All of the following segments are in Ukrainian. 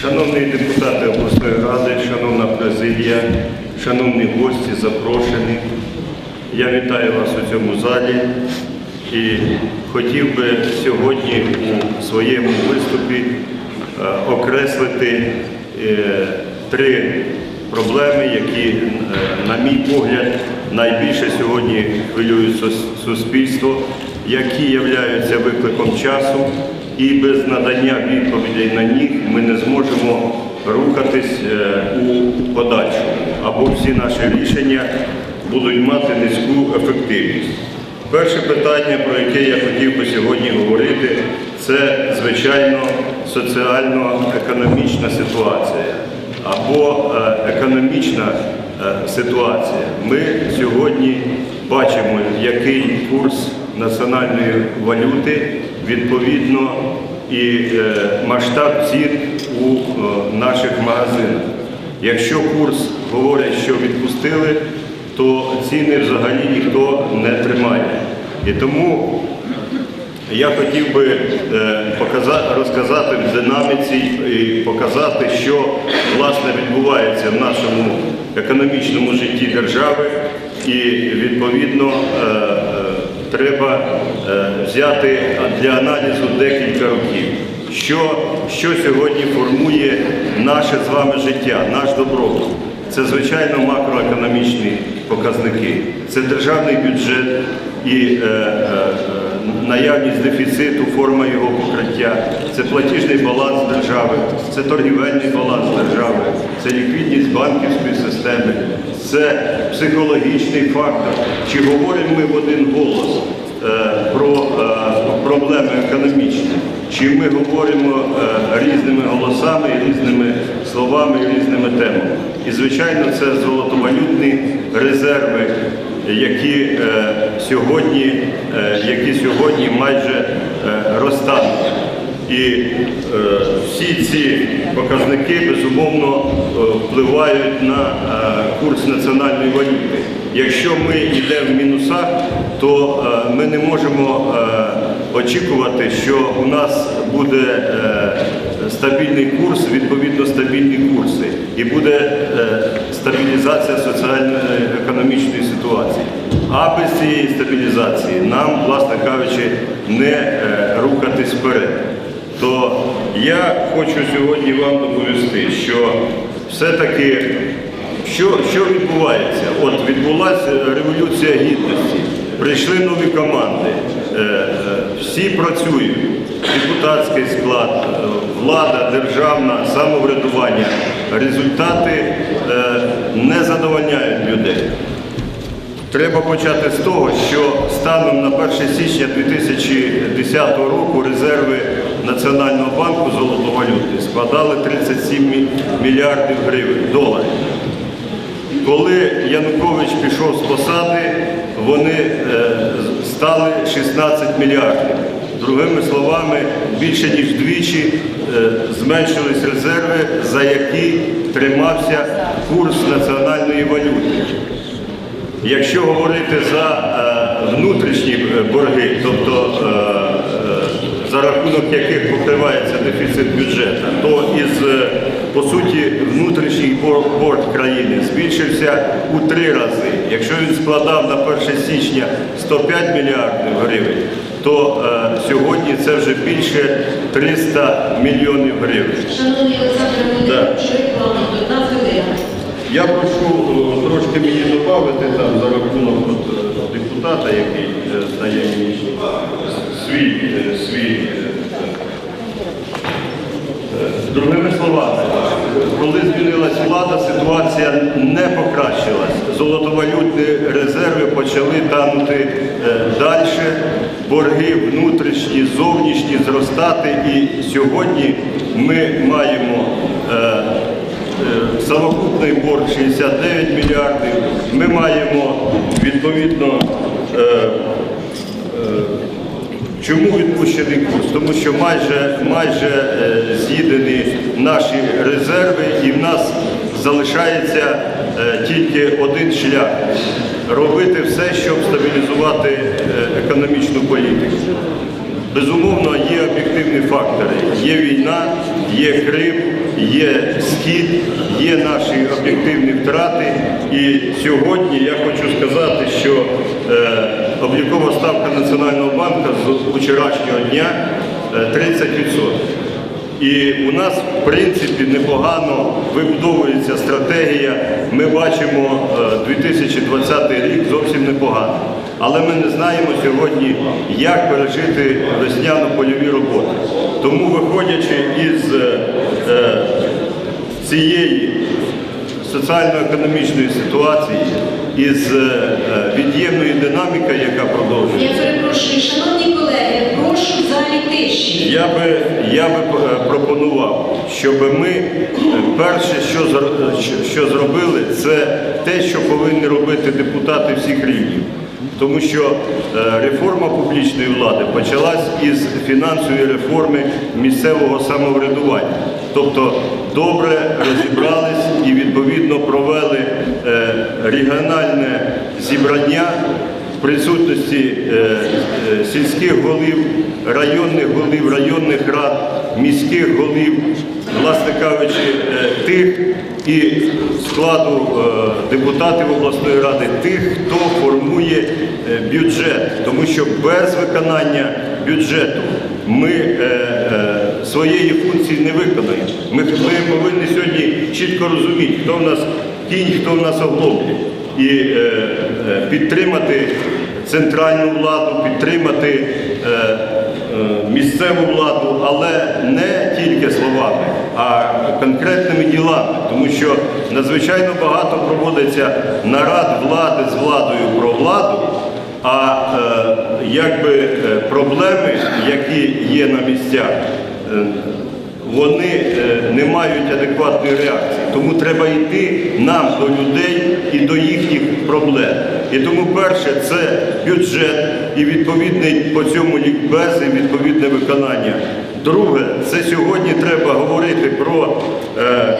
Шановні депутати обласної ради, шановна президія, шановні гості, запрошені, я вітаю вас у цьому залі. І хотів би сьогодні у своєму виступі е, окреслити е, три проблеми, які, е, на мій погляд, найбільше сьогодні хвилюють сус- суспільство, які являються викликом часу і без надання відповідей на них ми не зможемо рухатись е, у подальшому, або всі наші рішення будуть мати низьку ефективність. Перше питання, про яке я хотів би сьогодні говорити, це, звичайно, соціально-економічна ситуація або е, економічна е, ситуація. Ми сьогодні бачимо, який курс національної валюти відповідно і е, масштаб цін у е, наших магазинах. Якщо курс говорять, що відпустили, то ціни взагалі ніхто не тримає. І тому я хотів би е, розказати в динаміці і показати, що власне відбувається в нашому економічному житті держави, і відповідно треба е, взяти для аналізу декілька років. Що, що сьогодні формує наше з вами життя, наш добробут? Це, звичайно, макроекономічні показники, це державний бюджет і е, е, наявність дефіциту, форма його покриття, це платіжний баланс держави, це торгівельний баланс держави, це ліквідність банківської системи, це психологічний фактор. Чи говоримо ми в один голос е, про е, проблеми економічні? Чи ми говоримо е, різними голосами, різними словами різними темами? І, звичайно, це золотовалютні резерви, які е, сьогодні, е, які сьогодні майже е, розтануть. І е, всі ці показники безумовно е, впливають на е, курс національної валюти. Якщо ми йдемо в мінусах, то е, ми не можемо е, очікувати, що у нас буде е, стабільний курс, відповідно стабільні курси, і буде е, стабілізація соціально-економічної ситуації. А без цієї стабілізації нам, власне кажучи, не е, рухатись вперед. То я хочу сьогодні вам доповісти, що все-таки що, що відбувається? От відбулася революція гідності, прийшли нові команди, е, е, всі працюють, депутатський склад, е, влада, державна, самоврядування. Результати не задовольняють людей. Треба почати з того, що станом на 1 січня 2010 року резерви Національного банку золотовалюти складали 37 мільярдів гривень доларів. Коли Янукович пішов з посади, вони е, стали 16 мільярдів. Другими словами, більше ніж вдвічі е, зменшились резерви, за які тримався курс національної валюти. Якщо говорити за е, внутрішні е, борги, тобто е, за рахунок яких покривається дефіцит бюджету, то із по суті внутрішній бор- борг країни збільшився у три рази. Якщо він складав на 1 січня 105 мільярдів гривень, то сьогодні це вже більше 300 мільйонів гривень. Шановний Олександр одна хвилина. Я прошу е, трошки мені додати там за рахунок е, депутата, який е, мені свій, свій. Другими словами, коли змінилась влада, ситуація не покращилась. Золотовалютні резерви почали танути далі, борги внутрішні, зовнішні зростати. І сьогодні ми маємо Самокупний борг 69 мільярдів. Ми маємо відповідно. е, е, Чому відпущений курс? Тому що майже, майже е, з'їдені наші резерви і в нас залишається тільки один шлях робити все, щоб стабілізувати економічну політику. Безумовно, є об'єктивні фактори. Є війна, є Крим, є Схід, є наші об'єктивні втрати. І сьогодні я хочу сказати, що е, облікова ставка Національного банку з вчорашнього дня е, 30%. І у нас, в принципі, непогано вибудовується стратегія. Ми бачимо е, 2020 рік зовсім непогано. Але ми не знаємо сьогодні, як пережити весняно-польові роботи. Тому, виходячи із е, е, цієї соціально-економічної ситуації, із е, е, від'ємної динаміки, яка продовжується. Я перепрошую, шановні колеги, прошу залі тиші. Я би, я би пропонував, щоб ми перше, що- що зробили, це те, що повинні робити депутати всіх рівнів. Тому що е, реформа публічної влади почалась із фінансової реформи місцевого самоврядування. Тобто добре розібрались і відповідно провели е, регіональне зібрання в присутності е, сільських голів, районних голів, районних рад, міських голів, власне кажучи, е, тих і складу е, депутатів обласної ради, тих, хто формує е, бюджет. Тому що без виконання бюджету ми своєї функції не виконаємо. Ми, повинні сьогодні чітко розуміти, хто в нас кінь, хто в нас оглоблі. І підтримати центральну владу, підтримати місцеву владу, але не тільки словами, а конкретними ділами. Тому що надзвичайно багато проводиться нарад влади з владою про владу, а е, якби е, проблеми, які є на місцях, е, вони е, не мають адекватної реакції. Тому треба йти нам до людей і до їхніх проблем. І тому перше це бюджет і відповідний по цьому лікбез і відповідне виконання. Друге, це сьогодні треба говорити про е,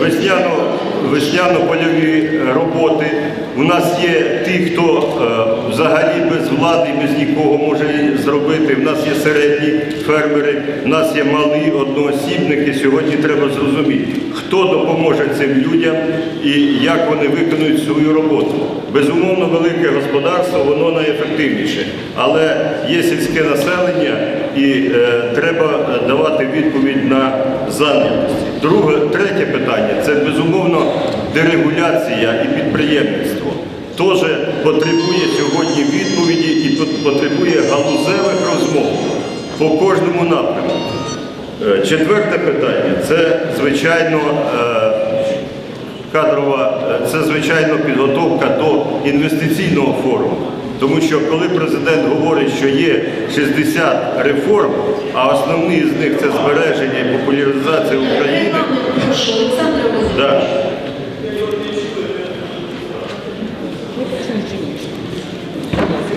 весняно, весняно-польові роботи. У нас є ті, хто е, взагалі без влади, без нікого може зробити. У нас є середні фермери, у нас є малі одноосібники. Сьогодні треба зрозуміти, хто допоможе цим людям і як вони виконують свою роботу. Безумовно, велике господарство, воно найефективніше, але є сільське населення і е, треба давати відповідь на зайнятості. Друге, третє питання це безумовно дерегуляція і підприємництво. Теж потребує сьогодні відповіді і пот- потребує галузевих розмов по кожному напрямку. Е, Четверте питання це звичайно е, кадрова, е, це звичайно підготовка до інвестиційного форуму. Тому що коли президент говорить, що є 60 реформ, а основні з них це збереження і популяризація України. Да.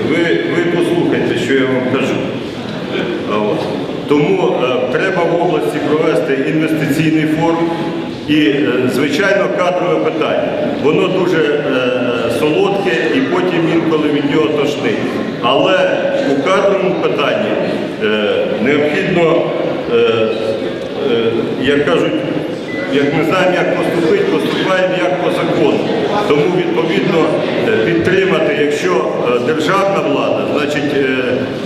Ви, ви послухайте, що я вам кажу. Тому е, треба в області провести інвестиційний форум і, е, звичайно, кадрове питання. Воно дуже е, солодке і потім інколи від нього тошнить. Але у кадровому питанні необхідно, як кажуть, як ми знаємо, як поступити, поступаємо як по закону. Тому відповідно е, підтримати, якщо е, державна влада, значить е,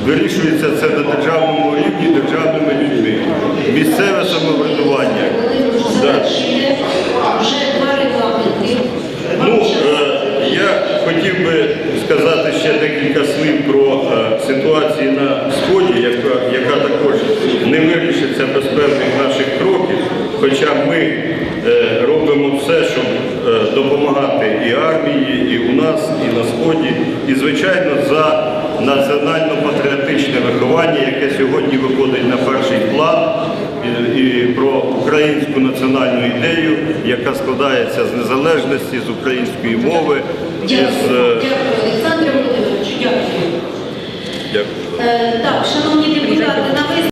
вирішується це на державному рівні державними людьми. Місцеве самоврядування. Ну, я хотів би сказати ще декілька слів про ситуацію на Сході, яка також не вирішиться без певних наших кроків, хоча ми е, робимо все, щоб е, допомагати і армії, і у нас, і на Сході, і, звичайно, за національно-патріотичне виховання, яке сьогодні виходить на перший план, і, про українську національну ідею, яка складається з незалежності, з української мови. Дякую, е, дякую, Олександр Володимирович, дякую. Дякую. Е, Так, шановні депутати, на